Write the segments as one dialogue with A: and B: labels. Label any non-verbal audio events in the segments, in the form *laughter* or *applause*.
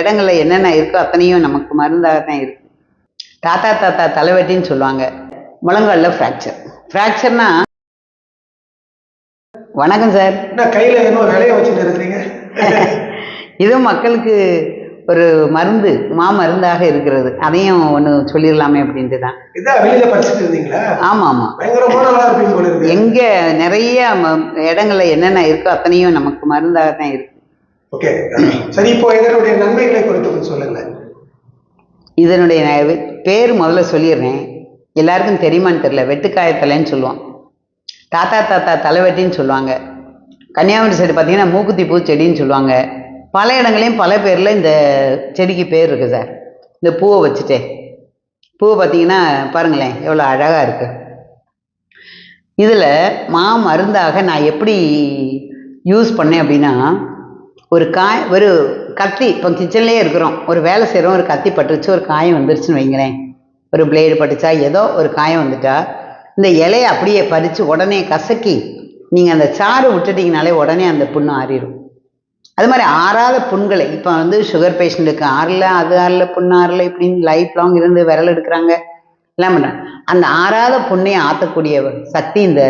A: இடங்கள்ல என்னென்ன இருக்கோ அத்தனையும் நமக்கு மருந்தாக தான் இருக்கு. தாத்தா தாத்தா தலைவட்டின்னு சொல்லுவாங்க. முழங்காலில் ஃப்ராக்சர் ஃப்ராக்சர்னா வணக்கம் சார்
B: கையில விலைய வச்சுட்டு இருக்கிறீங்க? *laughs*
A: இதுவும் மக்களுக்கு ஒரு மருந்து மாமருந்தாக இருக்கிறது. அதையும் ஒன்று சொல்லிடலாமே அப்படின்ட்டு தான். ஆமாம். ஆமாம் எங்க நிறைய ம- இடங்கள்ல என்னென்ன இருக்கோ அத்தனையும் நமக்கு மருந்தாக தான் இருக்கு.
B: ஓகே சரி இப்போ இதனுடைய நன்மைகளை குறித்து கொஞ்சம் சொல்லுங்க
A: இதனுடைய பேர் முதல்ல சொல்லிடுறேன். எல்லாருக்கும் தெரியுமான்னு தெரியல. வெட்டுக்காயத்தலைன்னு சொல்லுவோம் தாத்தா தாத்தா தலைவெட்டின்னு சொல்லுவாங்க. கன்னியாகுமரி சைடு பார்த்தீங்கன்னா மூக்குத்தி பூ செடின்னு சொல்லுவாங்க. பல இடங்களையும் பல பேரில் இந்த செடிக்கு பேர் இருக்குது சார். இந்த பூவை வச்சுட்டே. பூவை பார்த்தீங்கன்னா பாருங்களேன் எவ்வளோ அழகாக இருக்குது இதில் மா மருந்தாக நான் எப்படி யூஸ் பண்ணேன் அப்படின்னா ஒரு காய் ஒரு கத்தி இப்போ கிச்சன்லேயே இருக்கிறோம். ஒரு வேலை செய்கிறோம் ஒரு கத்தி பட்டுருச்சு ஒரு காயம் வந்துருச்சுன்னு வைங்களேன். ஒரு பிளேடு பட்டுச்சா ஏதோ ஒரு காயம் வந்துட்டா இந்த இலையை அப்படியே பறித்து உடனே கசக்கி நீங்கள் அந்த சாறு விட்டுட்டீங்கனாலே உடனே அந்த புண்ணு ஆறிடும் அது மாதிரி ஆறாத புண்களை இப்போ வந்து சுகர் பேஷண்ட்டுக்கு ஆறல அது ஆறல புண்ணு ஆறல இப்படின்னு லைஃப் லாங் இருந்து விரல் எடுக்கிறாங்க. எல்லாம் பண்ணுறாங்க அந்த ஆறாத புண்ணையை ஆற்றக்கூடிய சக்தி இந்த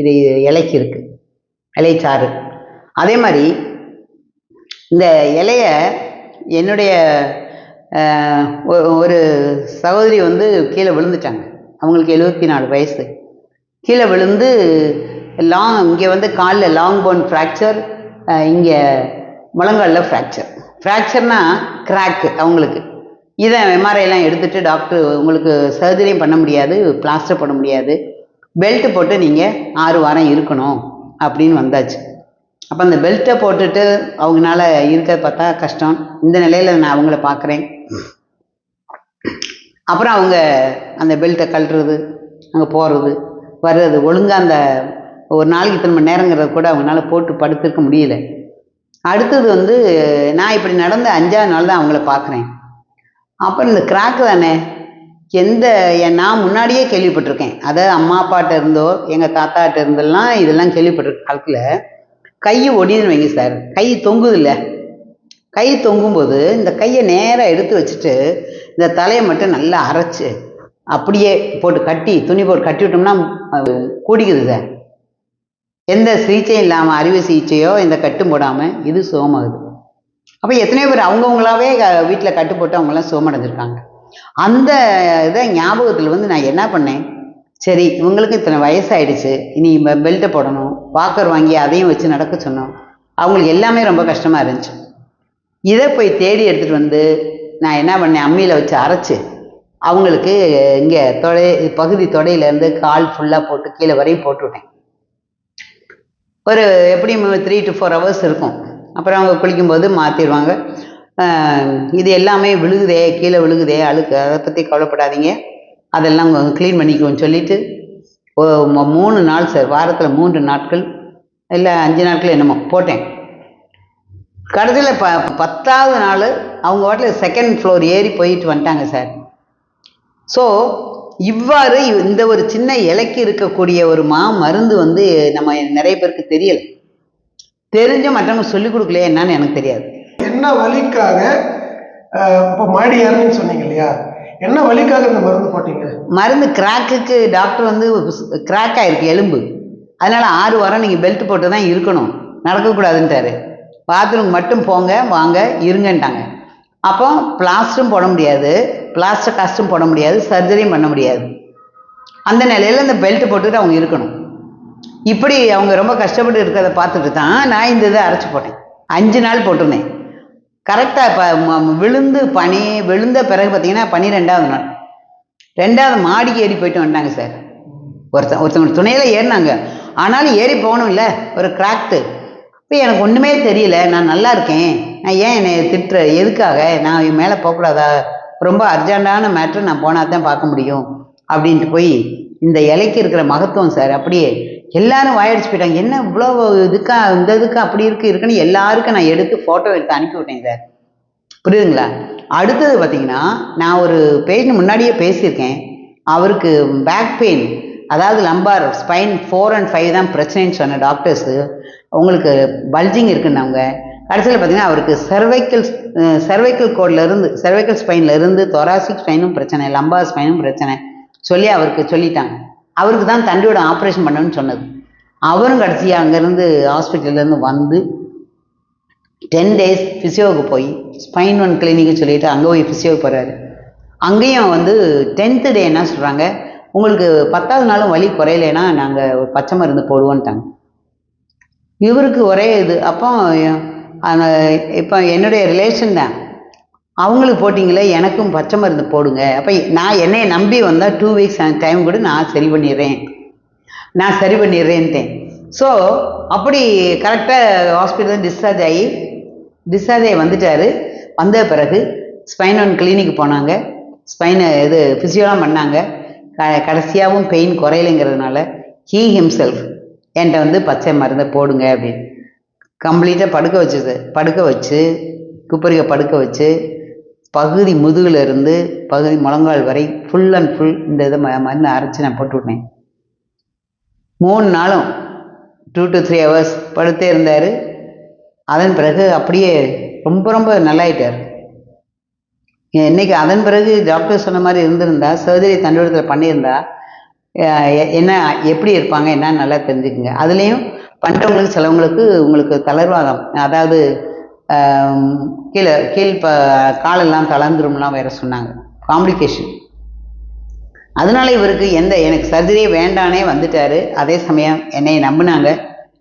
A: இது இலைக்கு இருக்குது இலைச்சாறு. அதே மாதிரி இந்த இலைய என்னுடைய ஒரு சகோதரி வந்து கீழே விழுந்துட்டாங்க. அவங்களுக்கு எழுபத்தி நாலு வயசு. கீழே விழுந்து லாங் இங்கே வந்து காலில் லாங் போன் ஃப்ராக்சர் இங்கே முழங்காலில் ஃப்ராக்சர் ஃப்ராக்சர்னா கிராக்கு அவங்களுக்கு. இதை எம்ஆர்ஐலாம் எடுத்துட்டு டாக்டர் உங்களுக்கு சர்ஜரியும் பண்ண முடியாது பிளாஸ்டர் பண்ண முடியாது. பெல்ட் போட்டு நீங்கள் ஆறு வாரம் இருக்கணும் அப்படின்னு வந்தாச்சு. அப்போ அந்த பெல்ட்டை போட்டுட்டு அவங்களால இருக்க பார்த்தா கஷ்டம். இந்த நிலையில் நான் அவங்கள பார்க்குறேன். அப்புறம் அவங்க அந்த பெல்ட்டை கழட்டுறது அங்கே போகிறது வர்றது. ஒழுங்காக அந்த ஒரு நாளைக்கு இத்தனை மணி நேரங்கிறது கூட அவங்களால போட்டு படுத்திருக்க முடியல. அடுத்தது வந்து நான் இப்படி நடந்த அஞ்சாவது நாள் தான் அவங்கள பார்க்குறேன். அப்புறம் இந்த கிராக்கு தானே? எந்த நான் முன்னாடியே கேள்விப்பட்டிருக்கேன். அதாவது அம்மா அப்பாட்ட இருந்தோ எங்கள் தாத்தாட்ட இருந்தெல்லாம் இதெல்லாம் கேள்விப்பட்டிருக்க காலத்தில் கை ஒடின்னு வைங்க சார். கை தொங்குது இல்லை கை தொங்கும்போது இந்த கையை நேராக எடுத்து வச்சுட்டு இந்த தலையை மட்டும் நல்லா அரைச்சு அப்படியே போட்டு கட்டி துணி போட்டு கட்டி விட்டோம்னா அது கூடிக்குது சார். எந்த சிகிச்சையும் இல்லாமல் அறுவை சிகிச்சையோ இந்த கட்டும் போடாமல் இது சோமாகுது. அப்போ எத்தனையோ பேர் அவங்கவுங்களாவே வீட்டில் கட்டு போட்டு அவங்களாம் சோமடைஞ்சிருக்காங்க. அந்த இதை ஞாபகத்தில் வந்து நான் என்ன பண்ணேன்? சரி இவங்களுக்கு இத்தனை வயசாயிடுச்சு இனி பெல்ட்டை போடணும் வாக்கர் வாங்கி அதையும் வச்சு நடக்க சொன்னோம். அவங்களுக்கு எல்லாமே ரொம்ப கஷ்டமாக இருந்துச்சு. இதை போய் தேடி எடுத்துகிட்டு வந்து நான் என்ன பண்ணேன் அம்மியில் வச்சு அரைச்சி அவங்களுக்கு இங்கே தொடை பகுதி தொடையிலேருந்து கால் ஃபுல்லாக போட்டு கீழே வரையும் போட்டு விட்டேன். ஒரு எப்படியும் த்ரீ டு ஃபோர் ஹவர்ஸ் இருக்கும். அப்புறம் அவங்க குளிக்கும்போது மாற்றிடுவாங்க இது எல்லாமே விழுகுதே கீழே விழுகுதே அழுக்கு அதை பற்றி கவலைப்படாதீங்க. அதெல்லாம் க்ளீன் பண்ணிக்குவோன்னு சொல்லிட்டு மூணு நாள் சார் வாரத்தில் மூன்று நாட்கள் இல்லை அஞ்சு நாட்கள் என்னமோ போட்டேன். கடைசியில் ப பத்தாவது நாள் அவங்க வாட்டில் செகண்ட் ஃப்ளோர் ஏறி போயிட்டு வந்துட்டாங்க சார் ஸோ இவ்வாறு இந்த ஒரு சின்ன இலைக்கு இருக்கக்கூடிய ஒரு மா மருந்து வந்து நம்ம நிறைய பேருக்கு தெரியல. தெரிஞ்ச மற்றவங்க சொல்லிக் கொடுக்கலையே என்னன்னு எனக்கு தெரியாது.
B: என்ன வழிக்காக இப்போ மாடி ஏறணும்னு சொன்னீங்க இல்லையா? என்ன வலிக்காக இந்த மருந்து போட்டீங்க?
A: மருந்து கிராக்குக்கு டாக்டர் வந்து கிராக் ஆயிருக்கு எலும்பு. அதனால ஆறு வாரம் நீங்கள் பெல்ட் போட்டு தான் இருக்கணும். நடக்கக்கூடாதுன்ட்டாரு. பாத்ரூம் மட்டும் போங்க வாங்க இருங்கன்ட்டாங்க. அப்போ பிளாஸ்டரும் போட முடியாது. பிளாஸ்டர் காஸ்ட்டும் போட முடியாது. சர்ஜரியும் பண்ண முடியாது. அந்த நிலையில் இந்த பெல்ட் போட்டுட்டு அவங்க இருக்கணும். இப்படி அவங்க ரொம்ப கஷ்டப்பட்டு இருக்கிறத பார்த்துட்டு தான் நான் இந்த இதை அரைச்சி போட்டேன். அஞ்சு நாள் போட்டிருந்தேன். கரெக்டாக இப்போ விழுந்து பனி விழுந்த பிறகு பார்த்தீங்கன்னா பன்னிரெண்டாவது நாள். ரெண்டாவது மாடிக்கு ஏறி போயிட்டு வந்துட்டாங்க சார். ஒருத்தன் ஒருத்தவங்க துணையில் ஏறினாங்க. ஆனாலும் ஏறி போகணும் இல்லை ஒரு கிராக்டு இப்போ எனக்கு ஒன்றுமே தெரியல நான் நல்லா இருக்கேன். நான் ஏன் என்னை திட்டுற எதுக்காக? நான் இவன் மேலே போகக்கூடாதா? ரொம்ப அர்ஜெண்டான மேட்ரு நான் போனால் தான் பார்க்க முடியும். அப்படின்ட்டு போய் இந்த இலைக்கு இருக்கிற மகத்துவம் சார் அப்படியே எல்லாரும் வாயடிச்சு போயிட்டாங்க. என்ன இவ்வளோ இதுக்கா இந்த இதுக்கு அப்படி இருக்கு இருக்குன்னு எல்லாருக்கும் நான் எடுத்து ஃபோட்டோ எடுத்து அனுப்பி விட்டேன் சார். புரியுதுங்களா? அடுத்தது பார்த்தீங்கன்னா நான் ஒரு பேஜ் முன்னாடியே பேசியிருக்கேன். அவருக்கு பேக் பெயின் அதாவது lumbar spine four and five தான் பிரச்சனைன்னு சொன்ன டாக்டர்ஸு உங்களுக்கு பல்ஜிங் இருக்குன்னவங்க. கடைசியில் பார்த்தீங்கன்னா அவருக்கு cervical சர்வைக்கல் கோட்லேருந்து இருந்து ஸ்பைன்லேருந்து ஸ்பைனில் இருந்து தொராசிக் ஸ்பைனும் பிரச்சனை லம்பார் ஸ்பைனும் பிரச்சனை சொல்லி அவருக்கு சொல்லிட்டாங்க. அவருக்கு தான் தண்டியோட ஆப்ரேஷன் பண்ணணும்னு சொன்னது. அவரும் கடைசியாக அங்கேருந்து ஹாஸ்பிட்டல்லேருந்து வந்து டென் டேஸ் ஃபிசியோவுக்கு போய் ஸ்பைன் ஒன் கிளினிக்னு சொல்லிட்டு அங்கே போய் ஃபிசியோவுக்கு போகிறாரு அங்கேயும் வந்து டென்த்து டே என்ன சொல்கிறாங்க உங்களுக்கு பத்தாவது நாளும் வலி குறையலைன்னா நாங்கள் ஒரு பச்சை மருந்து போடுவோன்ட்டாங்க. இவருக்கு ஒரே இது. அப்போ அந்த இப்போ என்னுடைய ரிலேஷன் தான். அவங்களுக்கு போட்டிங்களே எனக்கும் பச்சை மருந்து போடுங்க. அப்போ நான் என்னையை நம்பி வந்தால் டூ வீக்ஸ் டைம் கூட நான் சரி பண்ணிடுறேன். நான் சரி பண்ணிடுறேன்ட்டேன். ஸோ அப்படி கரெக்டாக ஹாஸ்பிட்டல் டிஸ்சார்ஜ் ஆகி டிஸ்சார்ஜ் ஆகி வந்துட்டார். வந்த பிறகு ஸ்பைன் ஒன் கிளினிக் போனாங்க. ஸ்பைனை இது ஃபிசியோலாம் பண்ணாங்க. க கடைசியாகவும் பெயின் குறையலைங்கிறதுனால ஹீ ஹிம்செல்ஃப் என்கிட்ட வந்து பச்சை மருந்தை போடுங்க அப்படின்னு. கம்ப்ளீட்டாக படுக்க வச்சது. படுக்க வச்சு குப்பரிக்க படுக்க வச்சு பகுதி முதுகுல இருந்து பகுதி முழங்கால் வரை ஃபுல் அண்ட் ஃபுல் இந்த இதை ம- மருந்து அரைச்சி நான் போட்டு விட்டேன். மூணு நாளும் டூ டு த்ரீ ஹவர்ஸ் படுத்தே இருந்தார். அதன் பிறகு அப்படியே ரொம்ப ரொம்ப நல்லாயிட்டார். இன்னைக்கு அதன் பிறகு டாக்டர் சொன்ன மாதிரி இருந்திருந்தா சர்ஜரி தண்டுவடத்தில் பண்ணியிருந்தா என்ன எப்படி இருப்பாங்க என்னன்னு நல்லா தெரிஞ்சுக்குங்க. அதுலேயும் பண்ணுறவங்களுக்கு சிலவங்களுக்கு உங்களுக்கு தளர்வாதம் அதாவது கீழே கீழ் ப காலெல்லாம் தளர்ந்துரும்லாம் வேற சொன்னாங்க. காம்ப்ளிகேஷன் அதனால இவருக்கு எந்த எனக்கு சர்ஜரியே வேண்டானே வந்துட்டாரு. அதே சமயம் என்னை நம்பினாங்க.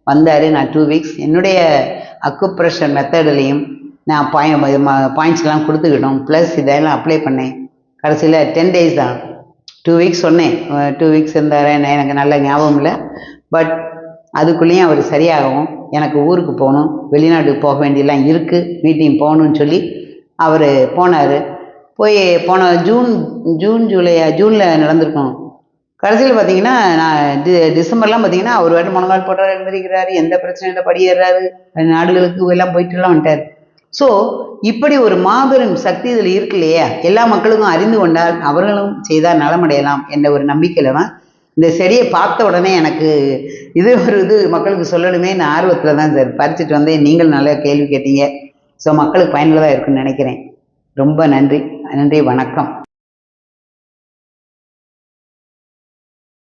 A: வந்தார் நான் டூ வீக்ஸ் என்னுடைய அக்குப்ரெஷர் மெத்தட்லேயும் நான் பாய் பாயிண்ட்ஸ்லாம் கொடுத்துக்கிட்டோம். ப்ளஸ் இதெல்லாம் அப்ளை பண்ணேன். கடைசியில் டென் டேஸ் தான். டூ வீக்ஸ் சொன்னேன். டூ வீக்ஸ் இருந்தார் எனக்கு நல்ல ஞாபகம் இல்லை. பட் அதுக்குள்ளேயும் அவர் சரியாகவும் எனக்கு ஊருக்கு போகணும் வெளிநாடு போக வேண்டியெல்லாம் இருக்குது மீட்டிங் போகணும்னு சொல்லி அவர் போனார். போய் போன ஜூன் ஜூன் ஜூலை ஜூனில் நடந்திருக்கும் கடைசியில் பார்த்தீங்கன்னா நான் டி டிசம்பர்லாம் பார்த்தீங்கன்னா அவர் வாட்டி முழங்கால் போடுறாரு எழுந்திருக்கிறாரு எந்த பிரச்சனையும் இல்லை படியேறாரு நாடுகளுக்கு எல்லாம் போயிட்டுலாம் வந்துட்டார். ஸோ இப்படி ஒரு மாபெரும் சக்தி இதில் இருக்கு இல்லையா? எல்லா மக்களுக்கும் அறிந்து கொண்டால் அவர்களும் செய்தால் நலமடையலாம் என்ற ஒரு நம்பிக்கையில் தான் இந்த செடியை பார்த்த உடனே எனக்கு இது ஒரு இது மக்களுக்கு சொல்லணுமே நான் ஆர்வத்தில் தான் சார் பறிச்சுட்டு வந்தேன். நீங்கள் நல்லா கேள்வி கேட்டீங்க. ஸோ மக்களுக்கு பயனுள்ளதாக இருக்குன்னு நினைக்கிறேன். ரொம்ப நன்றி. நன்றி வணக்கம்.